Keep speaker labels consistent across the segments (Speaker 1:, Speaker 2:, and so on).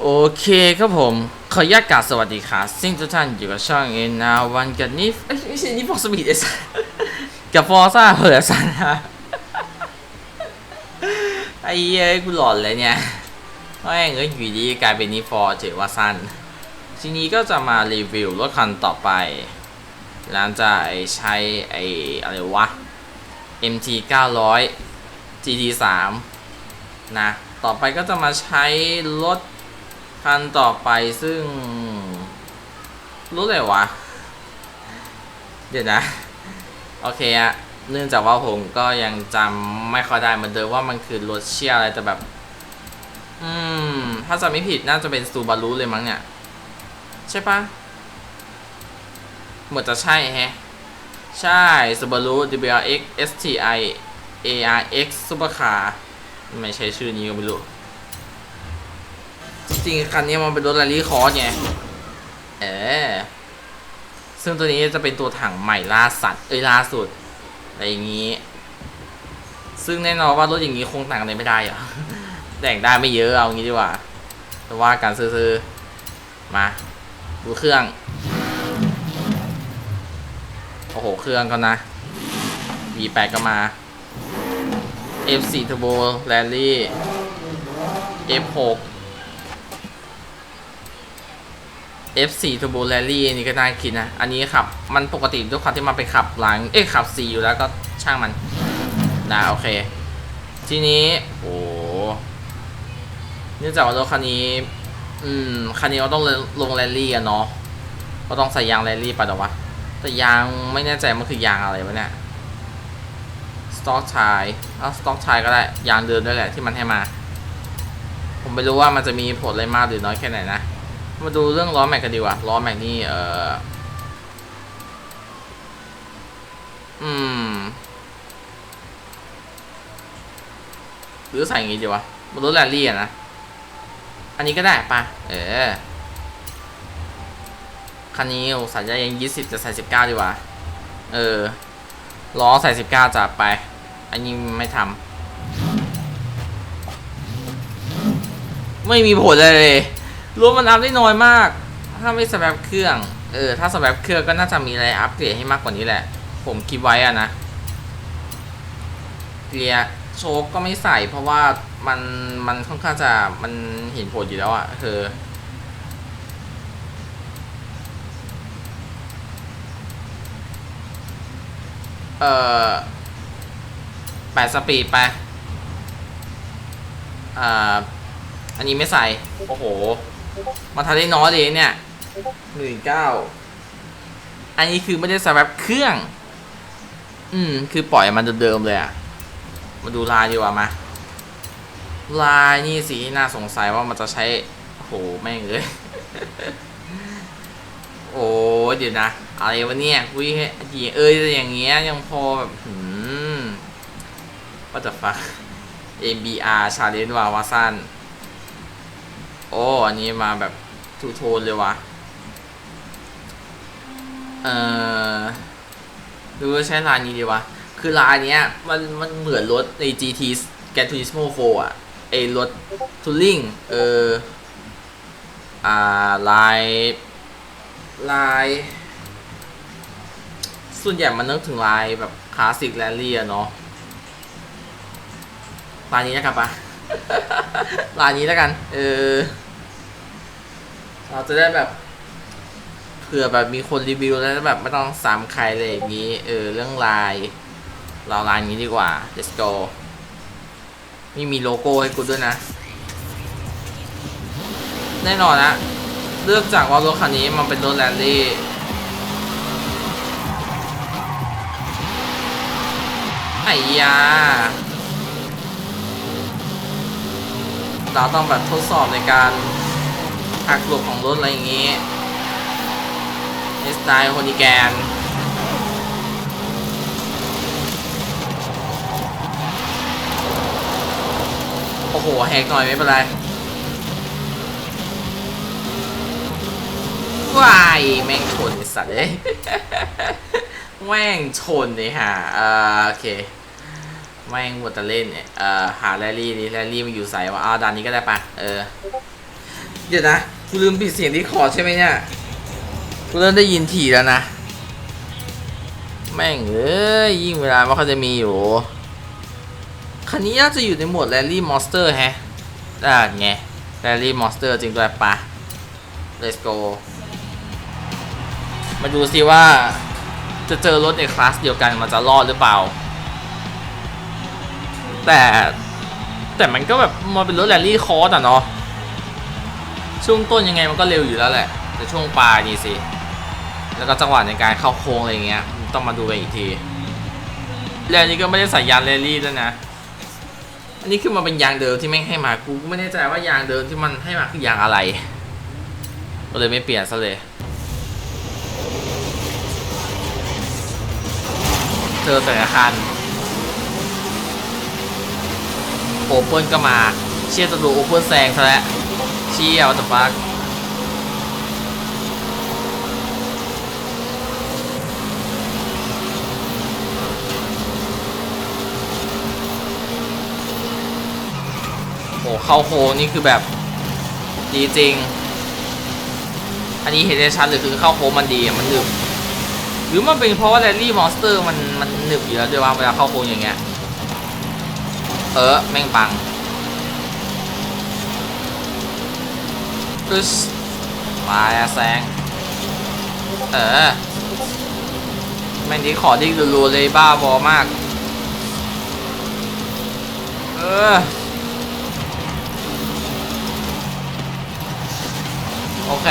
Speaker 1: โอเคครับผม ขออนุญาตกราบสวัสดีครับซึ่งทุกท่านอยู่กับช่องเอ็นนาวันกับนี่เอ้ไม่ใช่นี่ฟอสปีดเอสกับฟอร์ซ่าเผอสันนะไอ้เหี้ยกูหลอนเลยเนี่ยแม่งเอ้ยอยู่ดีกลายเป็นนี่ฟอร์เจว่าสั้นทีนี้ก็จะมารีวิวรถคันต่อไป หลังจากไอ้ใช้ไอ้อะไรวะ MT 900 GT 3นะ ต่อไปก็จะมาใช้รถ คันต่อไปซึ่งรถอะไรวะ เดี๋ยวนะ โอเคอะเนื่องจากว่าผมก็ยังจำไม่ค่อยได้เหมือนเดิมว่ามันคือรถเชียอะไรแต่แบบ อืม ถ้าจำไม่ผิดน่าจะเป็นซูบารุเลยมั้งเนี่ย ใช่ปะเหมือนจะใช่แฮะ ใช่ Subaru WRX STI ARX Supercar ไม่ใช่ชื่อนี้ก็ไม่รู้ จริงคันนี้มันเป็นรถแรลลี่คอร์สไงเออซึ่งตัวนี้จะเป็นตัวถังใหม่ล่าสัตว์เอ้ยล่าสุดอะไรอย่างนี้ ซึ่งแน่นอนว่ารถอย่างนี้คงแต่งอะไรไม่ได้อะแต่งได้ไม่เยอะเอางี้ดีกว่าแต่ว่าการซื้อๆมาดูเครื่องโอ้โหเครื่องก็นะ V8 ก็มา F4 Turbo Rally F6 F4 Turbo Rally นี่ก็น่าคิดนะ อันนี้ขับ มันปกติด้วยความที่มันไปขับหลัง เอ้ยขับ 4 อยู่แล้วก็ช่างมันนะโอเค ทีนี้ โอ้เนื่องจากว่ารถคันนี้ อืม คันนี้เราต้องลงแรลลี่อะเนาะก็ต้องใส่ยางแรลลี่ไปหรอวะ แต่ยางไม่แน่ใจมันคือยางอะไรวะเนี่ย สต็อกชายเอาสต็อกชายก็ได้ ยางเดิมด้วยแหละที่มันให้มา ผมไม่รู้ว่ามันจะมีผลอะไรมากหรือน้อยแค่ไหนนะ มาดูเรื่องล้อแม็กกันดีกว่าล้อแม็กนี่เอออืมหรือใส่อย่างงี้ดีวะบนรถแรลลี่อะนะ อันนี้ก็ได้ปะเออ คันนี้โอ้สัญญายังยี่สิบจะใส่สิบเก้าดีกว่า เออ ล้อใส่สิบเก้าจับไป อันนี้ไม่ทำ ไม่มีผลเลย รถมันอัพได้น้อยมาก ถ้าไม่สแวปเครื่อง เออ ถ้าสแวปเครื่องก็น่าจะมีอะไรอัปเกรดให้มากกว่านี้แหละ ผมคิดไว้อะนะเกียร์โชคก็ไม่ใส่เพราะว่ามันมันค่อนข้างจะมันเห็นผลอยู่แล้วอะคือเอ่อแปดสปีดไปอ่าอันนี้ไม่ใส่ โอ้โห มาทำได้น้อยเลยเนี่ยหนึ่งเก้าอันนี้คือไม่ได้สแวปเครื่อง อืม คือปล่อยมันเดิมๆเลยอะมาดูลายดีกว่ามา ลายนี่สิที่น่าสงสัยว่ามันจะใช้โหแม่งเลย โอ้เดี๋ยวนะ อะไรวะเนี่ยคุยให้เอ้ยอย่างเงี้ยยังพอแบบหืมว่าจะฟัก ABR ชาเลนจ์วาวาซัน โอ้อันนี้มาแบบทูโทนเลยวะเออดูว่าใช้ลายนี้ดีวะ คือลายเนี้ยมันมันเหมือนรถใน GT Gran Turismo 4อะไอรถทูริงเออ อ่า ลาย ลาย ส่วนใหญ่มันนึกถึงลายแบบคลาสสิกแรลลี่อะเนาะลายนี้นะครับปะลายนี้แล้วกัน เออ เราจะได้แบบเผื่อแบบมีคนรีวิวแล้วแบบไม่ต้องซ้ำใครเลยอย่างนี้ เออ เรื่องลาย เราลายนี้ดีกว่า let's go ไม่มีโลโก้ให้กูด้วยนะ แน่นอนนะเลือกจากว่ารถคันนี้มันเป็นรถแรลลี่ไอ้ยา เราต้องแบบทดสอบในการ หักหลบของรถอะไรอย่างงี้ในสไตล์โฮนิแกนโอ้โหแหกหน่อยไม่เป็นไรวายแม่งชนไอสัตว์เอ้ยแม่งชนเลยฮะเอ่อโอเคแม่งหมดแต่เล่นเนี่ยเอ่อหาแรลลี่นี่แรลลี่มันอยู่ใส่ว่าอ้าวด่านนี้ก็ได้ปะเออ เดี๋ยวนะกูลืมปิดเสียงที่คอใช่ไหมเนี่ยกูเริ่มได้ยินถี่แล้วนะ แม่งเอ้ยยิ่งเวลามันเขาจะมีอยู่ คันนี้น่าจะอยู่ในหมวด Rally Monster แฮะอ่าไง Rally Monster จริงด้วยปะ Let's go มาดูสิว่าจะเจอรถในคลาสเดียวกันมันจะรอดหรือเปล่า แต่แต่มันก็แบบมันเป็นรถแรลลี่คอร์สอะเนาะ ช่วงต้นยังไงมันก็เร็วอยู่แล้วแหละ แต่ช่วงปลายนี่สิ แล้วก็จังหวะในการเข้าโค้งอะไรเงี้ย ต้องมาดูกันอีกที แล้วนี้ก็ไม่ได้ใส่ยางแรลลี่ด้วยนะ อันนี้คือมันเป็นยางเดิมที่แม่งให้มากูไม่แน่ใจว่ายางเดิมที่มันให้มาคือยางอะไร ก็เลยไม่เปลี่ยนซะเลย เจอแต่ละคันโอเปิลก็มา เชียร์ตำรวจโอเปิลแซงซะแล้ว เชียวตถุฟักโอ้เข้าโค้งนี่คือแบบ ดีจริง อันนี้เห็นได้ชัดเลยคือเข้าโค้งมันดีอะมันหนึบหรือมันเป็นเพราะว่าแรลลี่มอนสเตอร์มันมันหนึบอยู่แล้วด้วยว่าเวลาเข้าโค้งอย่างเงี้ย เออ แม่งปัง อึสมาอะแซง เออแม่งนี้ขอที่รัวๆเลยบ้าบอมาก เออ โอเค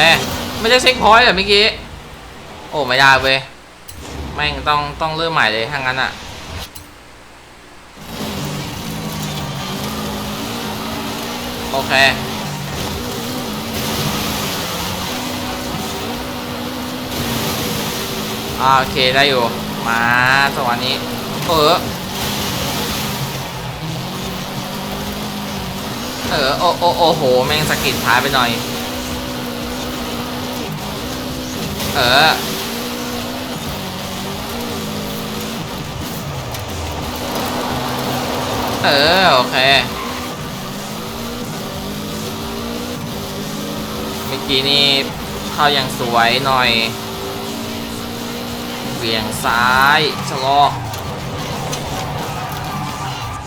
Speaker 1: ไม่ได้เช็คพอยต์เหรอเมื่อกี้ โอ้ ไม่ได้เว้ยแม่งต้องต้องเริ่มใหม่เลยถ้างั้นอะโอเค อ่าโอเคได้อยู่ มาสวัสนี้เออเออโอโอโอโหแม่งสกิดท้ายไปหน่อย เออเออโอเคเมื่อกี้นี่เข้าอย่างสวยหน่อย เบี่ยงซ้ายชะลอ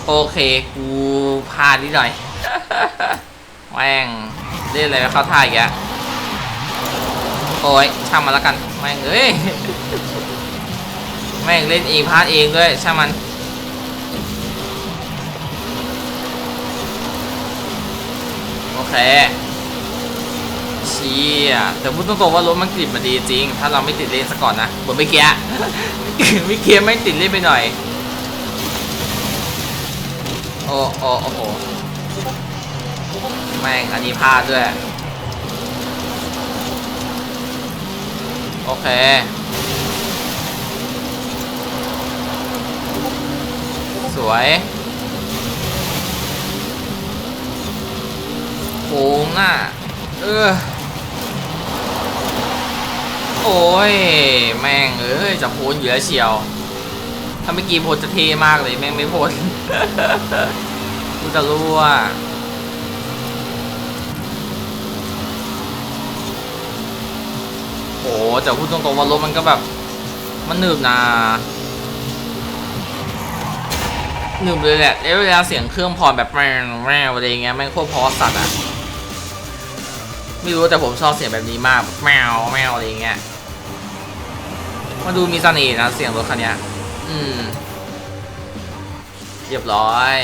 Speaker 1: โอเค กูพลาดนิดหน่อยแม่งเล่นอะไรไม่เข้าท่าอีกแล้วโอ้ยช่างมันแล้วกันแม่งเอ้ยแม่งเล่นเองพลาดเองด้วยช่างมันโอเค เชี่ยแต่พูดตรงๆว่ารถมันกริบมาดีจริง ถ้าเราไม่ติดเล่นซะก่อนนะเหมือนเมื่อกี้เมื่อกี้ไม่ติดเล่นไปหน่อย โอ้โอ้โอ้โหแม่งอันนี้พลาดด้วย โอเคสวยโค้งอะ เออ โอ้ย แม่งเอ้ยจะโพนอยู่แล้วเชียว ถ้าเมื่อกี้โพนจะเทมากเลยแม่งไม่โพนกูจะรู้ว่าโอ้แต่พูดตรงๆว่ารถมันก็แบบ มันหนึบนะหนึบเลยแหละแล้วเวลาเสียงเครื่องพรแบบแมวแมวอะไรเงี้ยแม่งโคตรพอสัตว์อะ ไม่รู้แต่ผมชอบเสียงแบบนี้มากแมวแมวอะไรเงี้ย มาดูมีเสน่ห์นะเสียงรถคันนี้อืม เรียบร้อย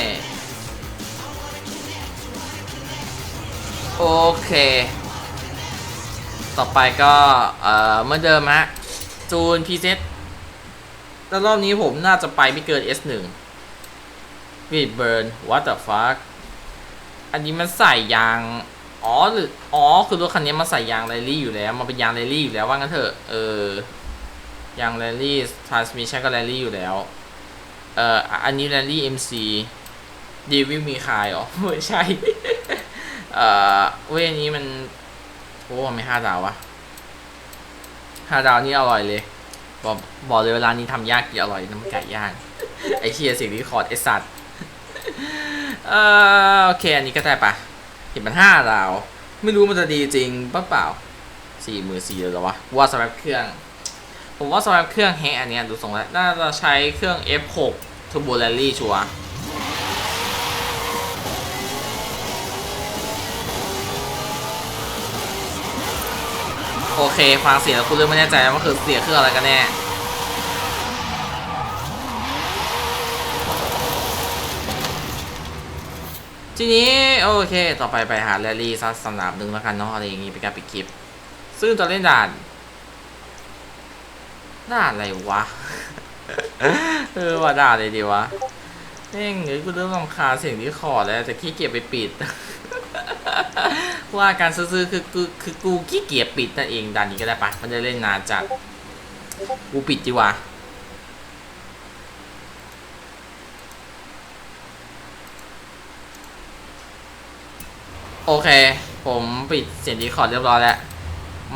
Speaker 1: โอเค ต่อไปก็ เอ่อเหมื่อนเดิมฮะ จูนพีเซตแล้วรอบนี้ผมน่าจะไปไม่เกิน S1 วีดเบิร์น what the fuck อันนี้มันใส่ยาง อ๋อหรือ อ๋อ คือรถคันนี้มันใส่ยางแรลลี่อยู่แล้ว มันเป็นยางแรลลี่อยู่แล้วว่างั้นเถอะ เออ ยางแรลลี่ transmission ก็แรลลี่อยู่แล้ว เอ่อ อันนี้แรลลี่ MC ดีวิวมีขายเหรอ ไม่ใช่ เอ่อ เว้ยอันนี้มัน โอ้ไม่ห้าดาววะห้าดาวนี่อร่อยเลย บอกบอกเลยเวลานี้ทำยากกี่อร่อยน้ำไก่ย่าง ไอเชียสิ่งที่คอร์ดไอสัตว์เออโอเค อันนี้ก็ได้ปะเห็นมันห้าดาว ไม่รู้มันจะดีจริงปะเปล่าสี่มือสี่เลยเหรอวะว่าสำหรับเครื่อง ผมว่าสำหรับเครื่องแฮอันนี้ดูทรงแล้วน่าจะใช้เครื่อง F6 Turbo Rally ชัวร์โอเคฟังเสียงแล้วคุณเริ่มไม่แน่ใจแล้วว่าคือเสียงเครื่องอะไรกันแน่ทีนี้โอเค ต่อไปไปหาแรลลี่สักสนามหนึ่งแล้วกันเนาะอะไรอย่างงี้เป็นการปิดคลิป ซึ่งจะเล่นด่าน ด่าอะไรวะ เออว่าด่านอะไรดีวะเอ้งเอ้ยกูเริ่มรำคาเสียงที่คอร์แล้วแต่ขี้เกียจไปปิด ว่าการซื้อคือกูคือกูขี้เกียจปิดนั่นเองด่านนี้ก็ได้ปะมันจะเล่นนานจัด กูปิดดีว่าโอเค ผมปิดเสียงดีคอร์ดเรียบร้อยแล้ว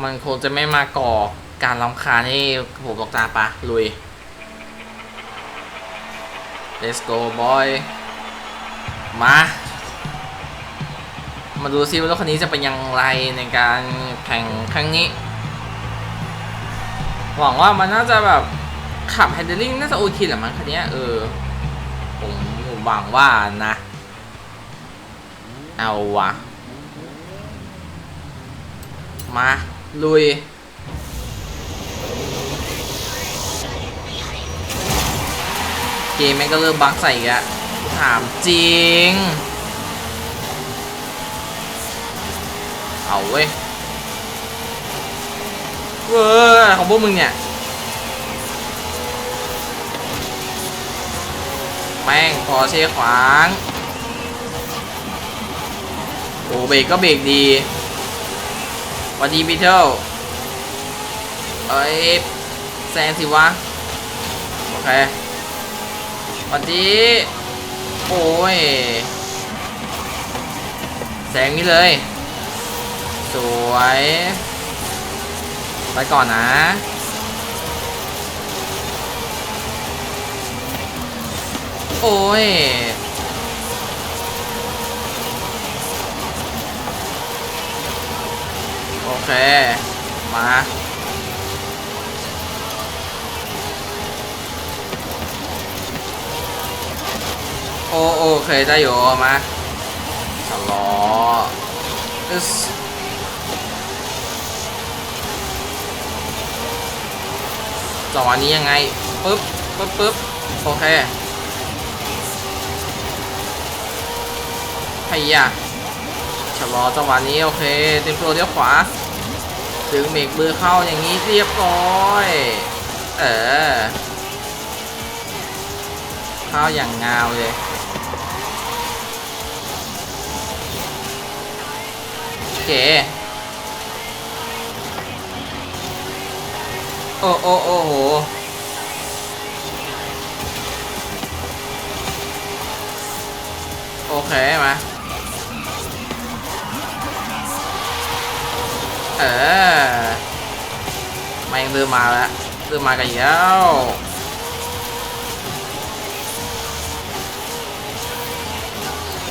Speaker 1: มันคงจะไม่มาก่อ การรำคาญให้ผมหรอกตาปะลุย let's go boy มา มาดูซิว่ารถคันนี้จะเป็นอยังไงในการแข่งครั้งนี้ หวังว่ามันน่าจะแบบขับ handling น่าจะโอเคแหละมั้งคันนี้เออ ผมผมหวังว่านะ เอาวะ มา ลุย เกมแม่งก็เริ่มบั๊กใส่อีกอะถามจริง เอาเว้ยเว้ยของพวกมึงเนี่ย แม่งพอเช่ขวาง โอ้เบรกก็เบรกดีวัสดีพีเทลเอ้ยแซงสิวะ โอเค วัสดี โอ้ยแซงนี่เลย สวย ไปก่อนนะโอ้ย โอเค มา โอโอเคได้อยู่มาชะลออึสจังหวะนี้ยังไงปึ๊บปึ๊บปึ๊บโอเคไฮ้ยะชะลอจังหวะนี้โอเคเต็มตัวเลี้ยวขวาดึงเบรกมือเข้าอย่างนี้เรียบร้อย เออ เข้าอย่างงาวเลย เค โอ้โอ้โอ้โหโอเคมาเออแม่งเริ่มมาแล้วเริ่มมากันแล้ว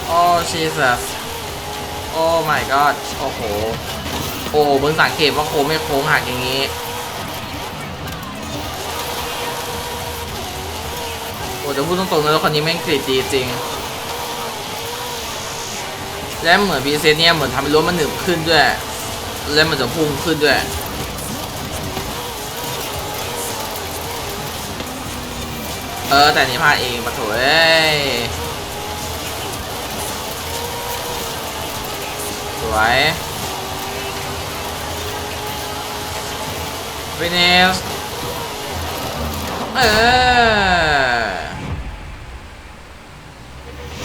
Speaker 1: โอ้ Jesus โอ้ my god โอ้โห โอ้โหมึงสังเกตว่าโค้งไม่โค้งหักอย่างนี้โอ้แต่พูดตรงๆเลยรถคันนี้แม่งกริดดีจริง และเหมือนพีเซเนี่ยเหมือนทำให้รถมันหนึบขึ้นด้วย แล้วมันจะพุ่งขึ้นด้วยเออแต่นี่พลาดเองปะโถเอ้ย วยฟินิสเออ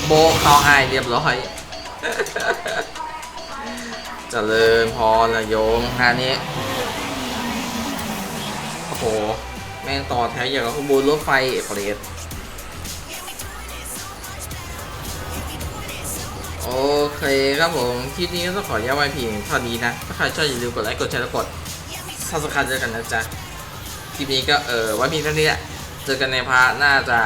Speaker 1: โบเข้าให้เรียบร้อยจเจริญพรละโยมงานนี้ โอ้โห แม่งต่อแถวอย่างกับขบวนรถไฟเอเปรส โอเคครับผม คลิปนี้ก็ต้องขอแยกไว้เพียงเท่านี้นะ ถ้าใครชอบอย่าลืมกดไลค์กดแชร์และกดซับสไครต์เจอกันนะจ๊ะ คลิปนี้ก็เออไว้เพียงเท่านี้แหละ เจอกันในพาร์ทน่าจ้ะ